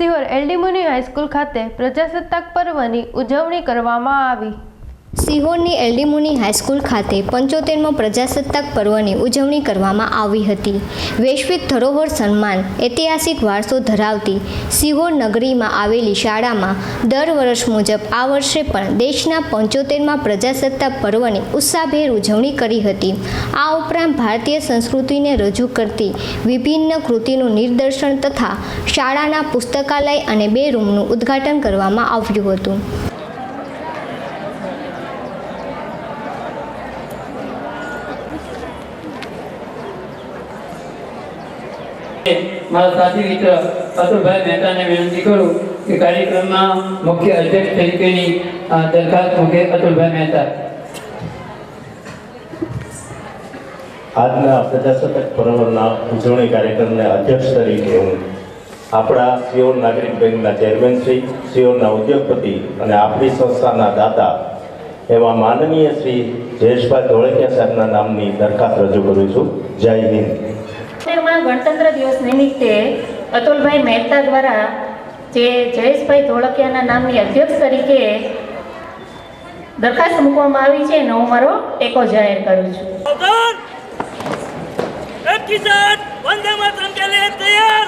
Sihor એલડીમુની high school ખાતે પ્રજાસત્તાક પર્વની ઉજવણી કરવામાં આવી. સિહોરની એલડીમુની હાઈસ્કૂલ ખાતે પંચોતેરમો પ્રજાસત્તાક પર્વની ઉજવણી કરવામાં આવી હતી. વૈશ્વિક ધરોહર સન્માન, ઐતિહાસિક વારસો ધરાવતી સિહોર નગરીમાં આવેલી શાળામાં દર વર્ષ મુજબ આ વર્ષે પણ દેશના પંચોતેરમાં પ્રજાસત્તાક પર્વની ઉત્સાહભેર ઉજવણી કરી હતી. આ ઉપરાંત ભારતીય સંસ્કૃતિને રજૂ કરતી વિભિન્ન કૃતિનું નિદર્શન તથા શાળાના પુસ્તકાલય અને બે રૂમનું ઉદ્ઘાટન કરવામાં આવ્યું હતું. મારા સાથી મિત્ર અતુલભાઈ મહેતાને વિનંતી કરું કે કાર્યક્રમમાં મુખ્ય અધ્યક્ષ તરીકેની દરખાસ્ત મૂકે અતુલભાઈ મહેતા. આજના પ્રજાસત્તાક પર્વના ઉજવણી કાર્યક્રમને અધ્યક્ષ તરીકે હું આપણા સિયોર નાગરિક બેંકના ચેરમેન શ્રી સિયોરના ઉદ્યોગપતિ અને આપણી સંસ્થાના દાતા એવા માનનીય શ્રી જયેશભાઈ ધોળકિયા સાહેબના નામની દરખાસ્ત રજૂ કરું છું. જય હિન્દ. ગણતંત્ર દિવસ નિમિત્તે અતુલભાઈ મહેતા દ્વારા જે જયેશભાઈ ધોળકિયાના નામની અધ્યક્ષ તરીકે દરખાસ્ત મૂકવામાં આવી છે, એનો હું મારો ટેકો જાહેર કરું છું. તૈયાર!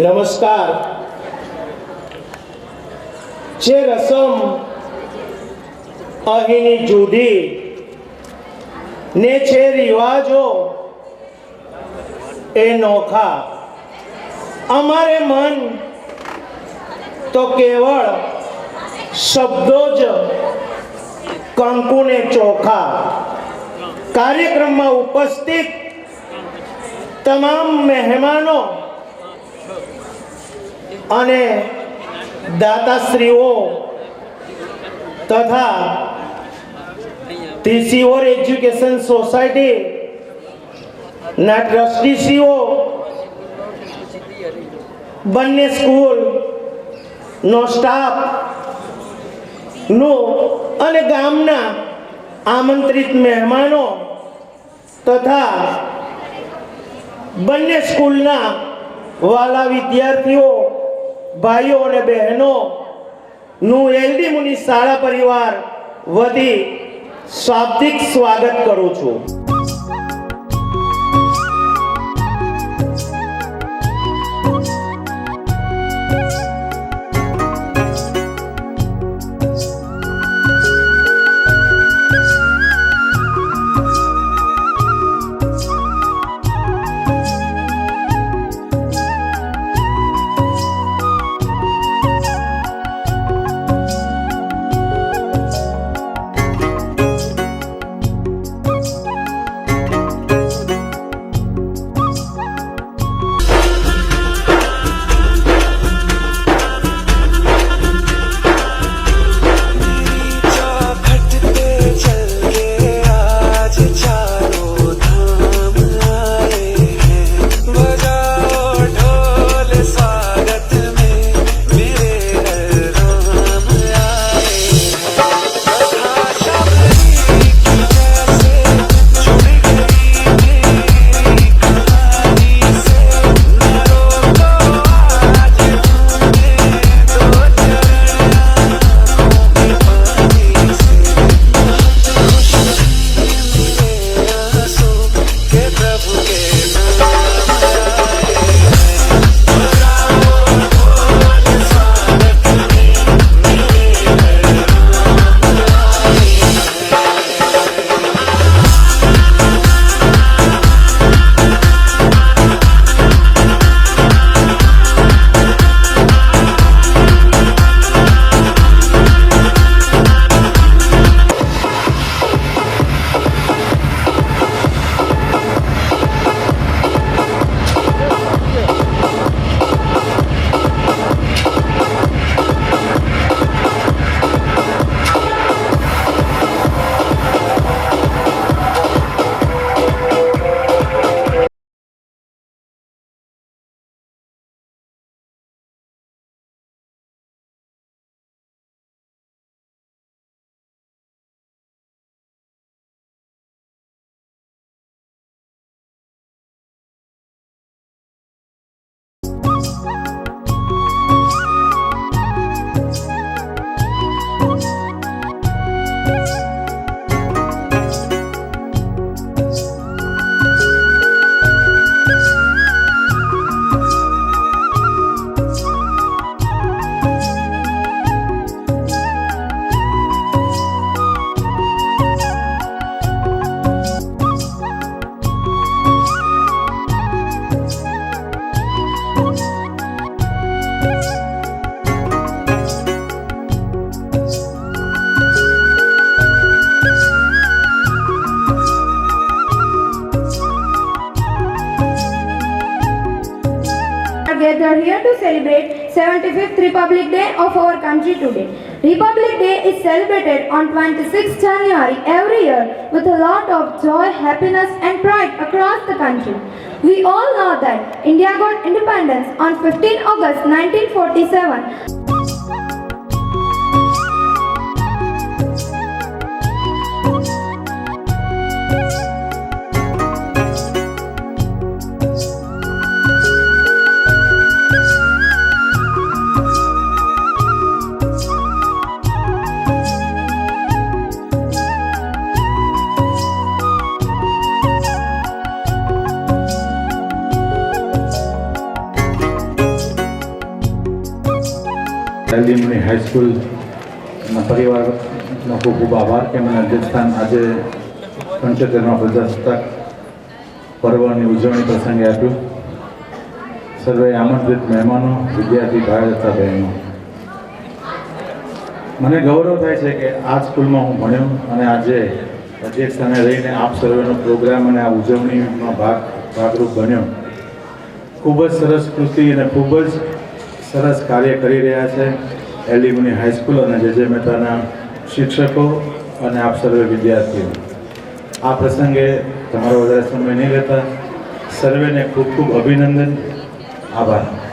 નમસ્કાર. જે રસમ અહીંની જુદી ને છે રિવાજો એ નોખા. અમારે મન તો કેવળ શબ્દો જ કંકુને ચોખા. કાર્યક્રમમાં ઉપસ્થિત તમામ મહેમાનો અને દાતાશ્રીઓ તથા ટીસીઓર એજ્યુકેશન સોસાયટી ના ટ્રસ્ટીશ્રીઓ, બંને સ્કૂલ નો સ્ટાફ નો અને ગામના આમંત્રિત મહેમાનો તથા બંને સ્કૂલના વાલા વિદ્યાર્થીઓ ભાઈઓ અને બહેનો નું એલડી મુનિ શાળા પરિવાર વતી શાબ્દિક સ્વાગત કરું છું. Are here to celebrate 75th Republic Day of our country today. Republic Day is celebrated on 26th January every year with a lot of joy, happiness and pride across the country. We all know that India got independence on 15 August 1947 એલડીમની હાઈસ્કૂલના પરિવારનો ખૂબ ખૂબ આભાર કે મને અધ્યક્ષસ્થાન આજે પંચોતેરમાં પ્રજાસત્તાક પર્વની ઉજવણી પ્રસંગે આપ્યું. સર્વે આમંત્રિત મહેમાનો, વિદ્યાર્થી ભાઈ તથા બહેનો. મને ગૌરવ થાય છે કે આ સ્કૂલમાં હું ભણ્યો અને આજે અધ્યક્ષસ્થાને રહીને આપ સર્વેનો પ્રોગ્રામ અને આ ઉજવણીમાં ભાગ, ભાગરૂપ બન્યો. ખૂબ જ સરસ કૃતિ અને ખૂબ જ સરસ કાર્ય કરી રહ્યા છે. એલિમની હાઈસ્કૂલ અને જે જે મહેતાના શિક્ષકો અને આપ સર્વે વિદ્યાર્થીઓ. આ પ્રસંગે તમારો વધારે સમય નહીં લેતા સર્વેને ખૂબ ખૂબ અભિનંદન. આભાર.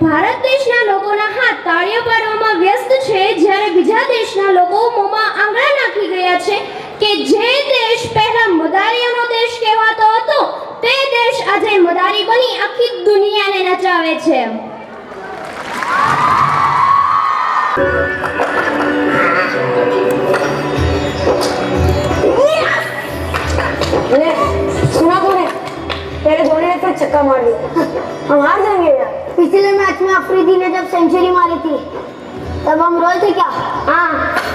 ભારત દેશના લોકોના હાથ તાળીઓ પાડવામાં વ્યસ્ત છે જ્યારે બીજા દેશના લોકો મોંમાં આંગળા નાખી ગયા છે કે જે દેશ પહેલા મદારીઓનો દેશ કહેવાતો હતો તે દેશ આજે મદારી બની આખી દુનિયાને નચાવે છે सुना तूने तेरे धोनी ने तो छक्का मार दिया हम हार जाएंगे यार पिछले मैच में अफरीदी ने जब सेंचुरी मारी थी तब हम रोए थे क्या हाँ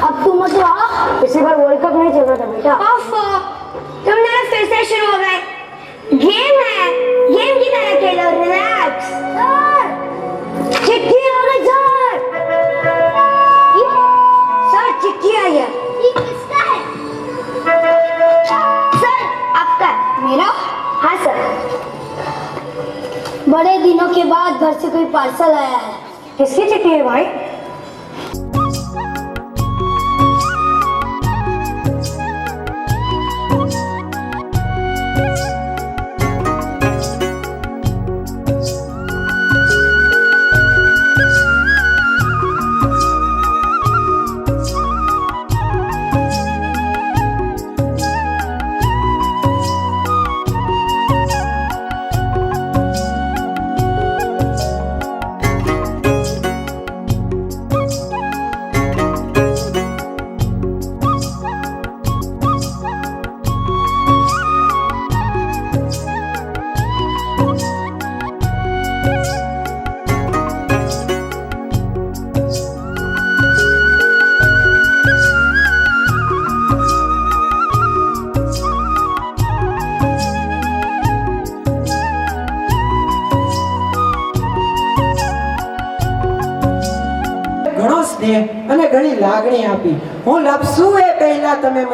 अब तुम मत आओ इसी बार वर्ल्ड कप नहीं चल रहा था बेटा तुम मेरा फिर से शुरू हो गए गेम है गेम की तरह खेलो रिलैक्स पार्सल आया है किसकी चिट्ठी है भाई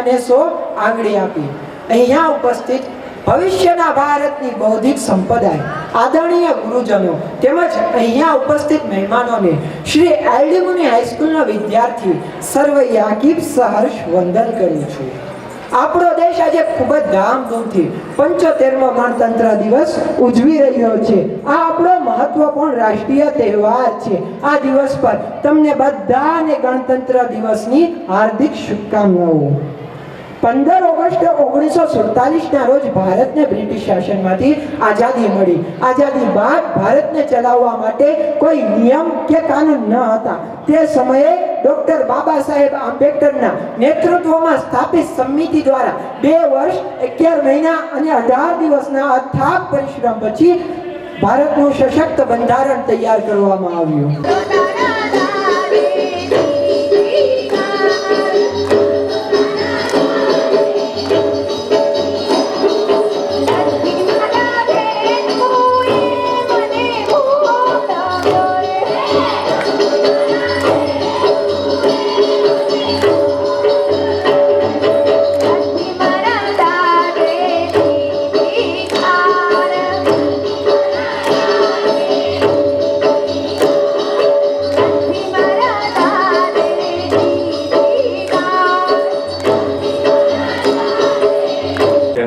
મને સો આંગળી આપી. અહીંયા ઉપસ્થિત ભવિષ્યના ભારતની બૌદ્ધિક સંપદાએ આદરણીય ગુરુજનો તેમજ અહીંયા ઉપસ્થિત મહેમાનોને શ્રી એલડીમુની હાઈસ્કૂલના વિદ્યાર્થી સર્વ યાકીબ સહર્ષ વંદન કરું છું. આપણો દેશ આજે ખૂબ જ ધામધૂમથી પંચોતેરમો ગણતંત્ર દિવસ ઉજવી રહ્યો છે. આ આપણો મહત્વપૂર્ણ રાષ્ટ્રીય તહેવાર છે. આ દિવસ પર તમને બધાને ગણતંત્ર દિવસની હાર્દિક શુભકામનાઓ. પંદર ઓગસ્ટ ઓગણીસો સુડતાલીસના રોજ ભારતને બ્રિટિશ શાસનમાંથી આઝાદી મળી. આઝાદી બાદ ભારતને ચલાવવા માટે કોઈ નિયમ કે કાનૂન ન હતા. તે સમયે ડોક્ટર બાબા સાહેબ આંબેડકરના નેતૃત્વમાં સ્થાપિત સમિતિ દ્વારા બે વર્ષ, અગિયાર મહિના અને અઢાર દિવસના અથાગ પરિશ્રમ પછી ભારતનું સશક્ત બંધારણ તૈયાર કરવામાં આવ્યું.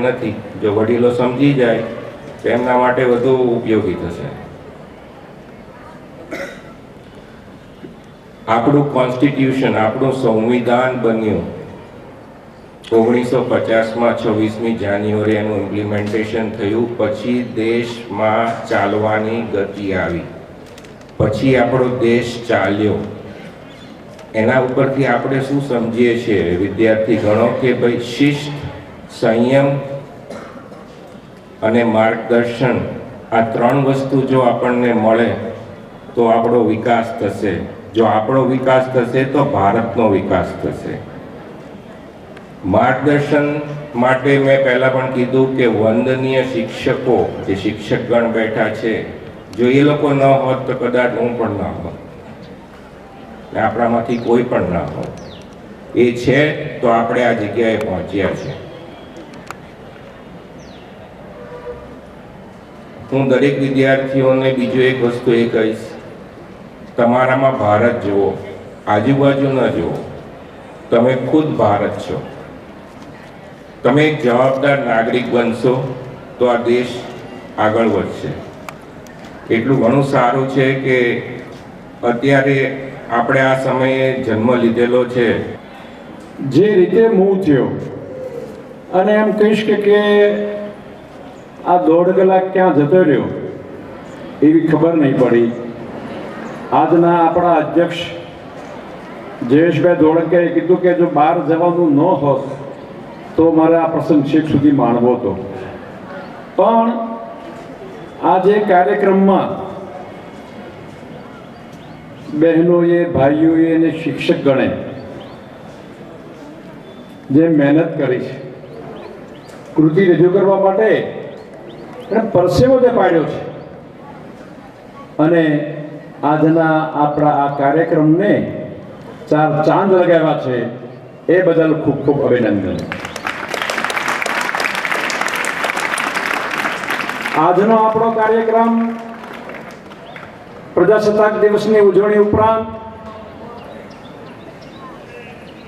નથી. જો વડીલો સમજી જાય, તો એમના માટે વધુ ઉપયોગી થશે. આપણું કોન્સ્ટિટ્યુશન, આપણું સંવિધાન બન્યું. ઓગણીસો પચાસમાં છવ્વીસમી જાન્યુઆરી એનું ઇમ્પ્લિમેન્ટેશન થયું. પછી દેશમાં ચાલવાની ગતિ આવી. પછી આપણો દેશ ચાલ્યો. એના ઉપરથી આપણે શું સમજીએ છીએ? વિદ્યાર્થી ગણો કે ભાઈ શિસ્ત સંયમ અને માર્ગદર્શન, આ ત્રણ વસ્તુ જો આપણને મળે, તો આપણો વિકાસ થશે. જો આપણો વિકાસ થશે, તો ભારતનો વિકાસ થશે. માર્ગદર્શન માટે મેં પહેલાં પણ કીધું કે વંદનીય શિક્ષકો, જે શિક્ષકગણ બેઠા છે, જો એ લોકો ન હોત, તો કદાચ હું પણ ના હોત. આપણામાંથી કોઈ પણ ના હોત. એ છે, તો આપણે આ જગ્યાએ પહોંચ્યા છે હું દરેક વિદ્યાર્થીઓને બીજું એક વસ્તુ એ કહીશ, તમારામાં ભારત જુઓ, આજુબાજુ ન જુઓ. તમે ખુદ ભારત છો. તમે એક જવાબદાર નાગરિક બનશો તો આ દેશ આગળ વધશે. એટલું ઘણું સારું છે કે અત્યારે આપણે આ સમયે જન્મ લીધેલો છે. જે રીતે મૂવ થયો, અને એમ કહીશ કે આ દોઢ કલાક ક્યાં જતો રહ્યો? એવી ખબર નહીં પડી. આજના આપણા અધ્યક્ષ જયેશભાઈ ધોળકિયાએ કીધું કે જો બહાર જવાનું ન હોત, તો મારે આ પ્રસંગ છેક સુધી માણવો હતો. પણ આ જે કાર્યક્રમમાં બહેનોએ, ભાઈઓએ અને શિક્ષક ગણે જે મહેનત કરી છે, કૃતિ રજૂ કરવા માટે એને પરસેવો તે પાડ્યો છે. અને આજના આપણા આ કાર્યક્રમને ચાર ચાંદ લગાવ્યા છે, એ બદલ ખૂબ ખૂબ અભિનંદન. આજનો આપણો કાર્યક્રમ પ્રજાસત્તાક દિવસની ઉજવણી ઉપરાંત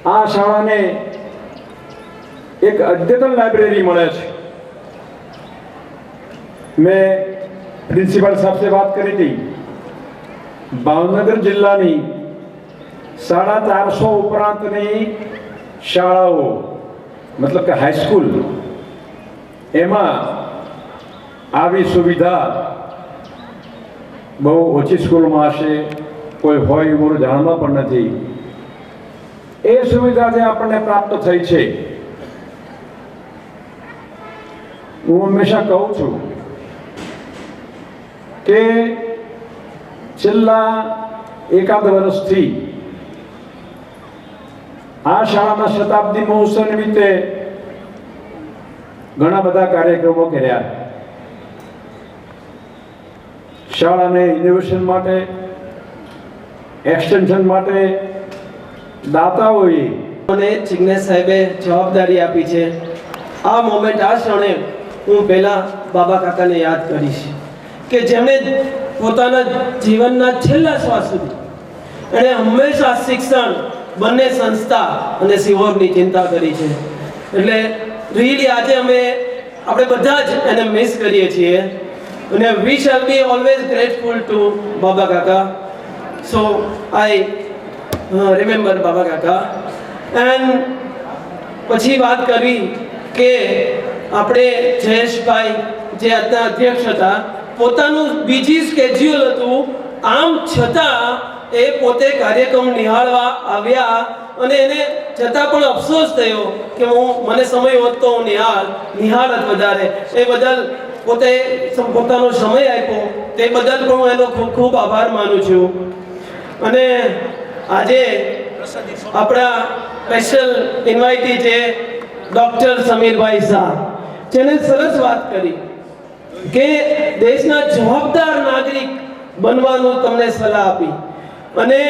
આ શાળાને એક અદ્યતન લાઇબ્રેરી મળે છે. મેં પ્રિન્સિપાલ સાહેબ સે વાત કરી હતી. ભાવનગર જિલ્લાની સાડા ચારસો ઉપરાંતની શાળાઓ, મતલબ કે હાઈસ્કૂલ એમાં આવી સુવિધા બહુ ઓછી સ્કૂલમાં હશે, કોઈ હોય એવું જાણવા પણ નથી. એ સુવિધા જે આપણને પ્રાપ્ત થઈ છે, હું હંમેશા કહું છું કે છેલ્લા એકાદ વર્ષથી આ શાળાના શતાબ્દી મહોત્સવ નિમિત્તે ઘણા બધા કાર્યક્રમો કર્યા. શાળાને ઇનોવેશન માટે એક્સટેન્શન માટે દાતાઓએ મને જિજ્ઞેશ સાહેબે જવાબદારી આપી છે. આ મોમેન્ટ આ ક્ષણે હું પહેલા બાબા કાકાને યાદ કરીશ. કે જેમણે પોતાના જીવનના છેલ્લા શ્વાસ સુધી એણે હંમેશા શિક્ષણ, બંને સંસ્થા અને સિહોરની ચિંતા કરી છે. એટલે રીલી આજે અમે આપણે બધા જ એને મિસ કરીએ છીએ. અને we shall be always grateful to Baba Kaka. So I remember બાબા કાકા. એન્ડ પછી વાત કરવી કે આપણે જયેશભાઈ જે આજના અધ્યક્ષ હતા પોતાનું બીજી સ્કેડ્યુલ હતું. આમ છતાં એ પોતે કાર્યક્રમ નિહાળવા આવ્યા અને એને છતાં પણ અફસોસ થયો કે હું, મને સમય હોત તો હું નિહાળ નિહાળત વધારે. એ બદલ પોતે પોતાનો સમય આપ્યો. તે બદલ પણ હું એનો ખૂબ ખૂબ આભાર માનું છું. અને આજે આપણા સ્પેશિયલ ઇન્વાઇટી છે ડૉક્ટર સમીરભાઈ શાહ, જેને સરસ વાત કરી. કે દેશના જવાબદાર નાગરિક બનવાનું તમને સલાહ આપી. અને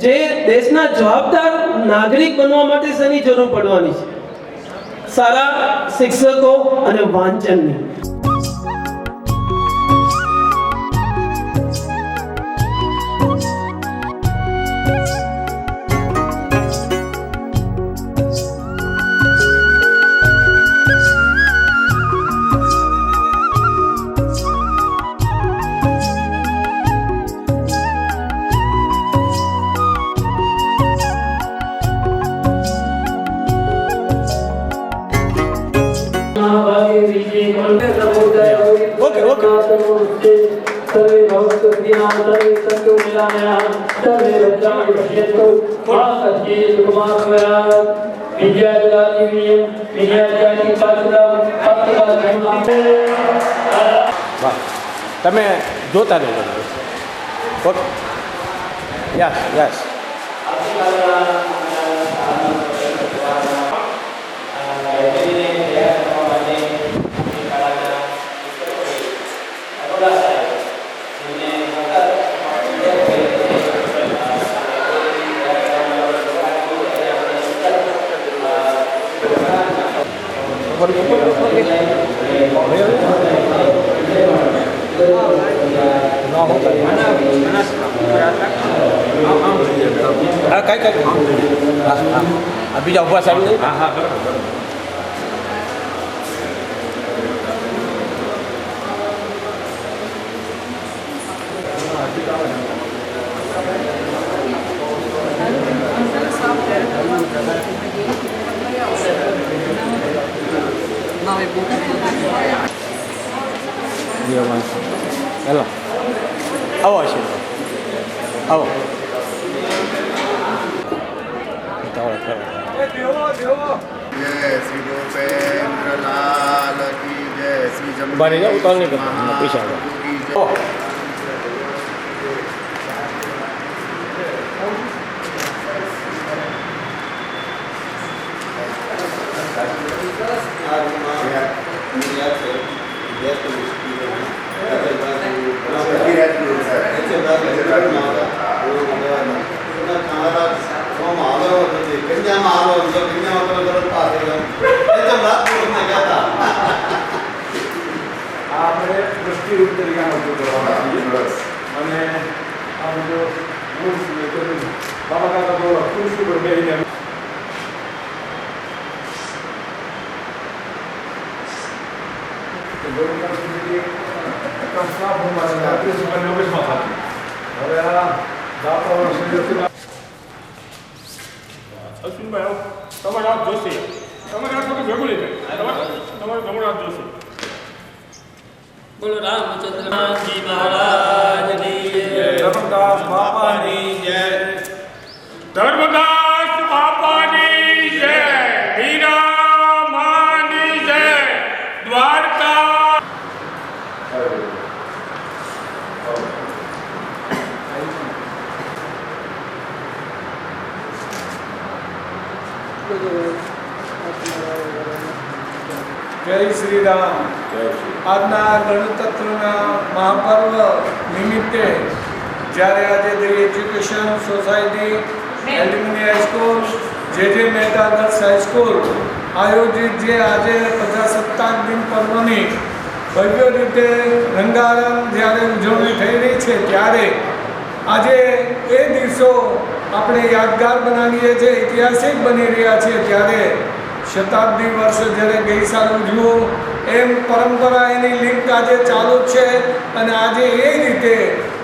જે દેશના જવાબદાર નાગરિક બનવા માટે શેની જરૂર પડવાની છે? સારા શિક્ષકો અને વાંચનની. સુકુમાર ભયાત વિદ્યા જગાતી વિદ્યા જગાતી પાત્રા પાત્રા ધર્મા તમે જોતા રહેજો ઓકે યસ યસ હા કઈ કઈ હા હા આ બીજા ઊભા સાહેબ હા હા હેલો આવો છે આવો રહી જાઓ ઉતાવળ નહીં કરતા પૈસા આપો આપણે દ્રષ્ટિરૂપ તરીકેનો ઉપયોગ કરવાનો અને આ બધો બધું બાબા કાકા તો ખુરશી પર બેસીને હવે આ દાતા શરીરથી તમારે હાથ જોશે તમારે હાથ બધું ભેગું તમારે જોશે બોલો રામચંદ્રજી મહારાજની જય. ધર્મદાસ બાપાની જય. ધર્મદાસ બાપાની જય મીરા માની જય દ્વારકા જય શ્રી રામ. આજના ગણતંત્રના મહાપર્વ નિમિત્તે જ્યારે આજે the education society alumni high school J J Mehta girls high school આયોજિત જે આજે પ્રજાસત્તાક દિન પર્વની ભવ્ય રીતે રંગારંગ જ્યારે ઉજવણી થઈ રહી છે ત્યારે આજે એ દિવસો આપણે યાદગાર બનાવીએ છીએ ઐતિહાસિક બની રહ્યા છીએ ત્યારે શતાબ્દી વર્ષ જ્યારે ગઈ સાલ ઉજવ્યું એમ પરંપરા એની લિંક આજે ચાલુ છે અને આજે એ રીતે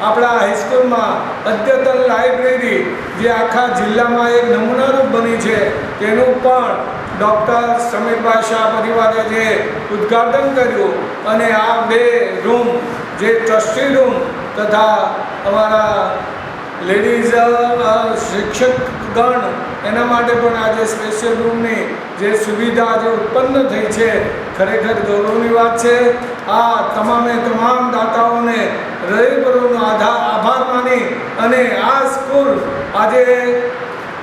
આપણા હાઈસ્કૂલમાં અદ્યતન લાઇબ્રેરી જે આખા જિલ્લામાં એક નમૂનારૂપ બની છે, તેનું પણ ડૉક્ટર સમીરભાઈ શાહ પરિવારે જે ઉદ્ઘાટન કર્યું અને આ બે રૂમ, જે ટ્રસ્ટી રૂમ તથા અમારા લેડીઝ શિક્ષકગણ એના માટે પણ આજે સ્પેશિયલ રૂમની જે સુવિધા આજે ઉત્પન્ન થઈ છે, ખરેખર ગૌરવની વાત છે. આ તમામે તમામ દાતાઓને હૃદયપૂર્વકનો આધાર આભાર માની અને આ સ્કૂલ આજે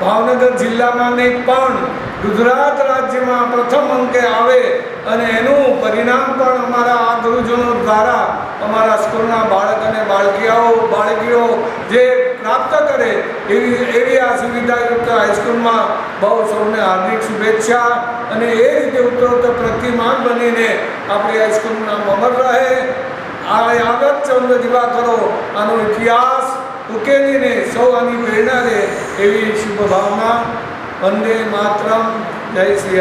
ભાવનગર જિલ્લામાં નહીં, પણ ગુજરાત રાજ્યમાં પ્રથમ અંકે આવે અને એનું પરિણામ પણ અમારા આ ગુરુજનો દ્વારા અમારા સ્કૂલના બાળક અને બાળકીઓ બાળકીઓ જે પ્રાપ્ત કરે એવી એવી આ સુવિધાયુક્ત હાઈસ્કૂલમાં બહુ સૌને હાર્દિક શુભેચ્છા અને એ રીતે ઉત્તરોત્તર પ્રતિમાન બનીને આપણી હાઈસ્કૂલના અમર રહે. આ જીવા કરો, આનો ઇતિહાસ ઉકેલીને સૌ આની પ્રેરણા લે એવી શુભ ભાવના વંદે માતરમ. જય શ્રી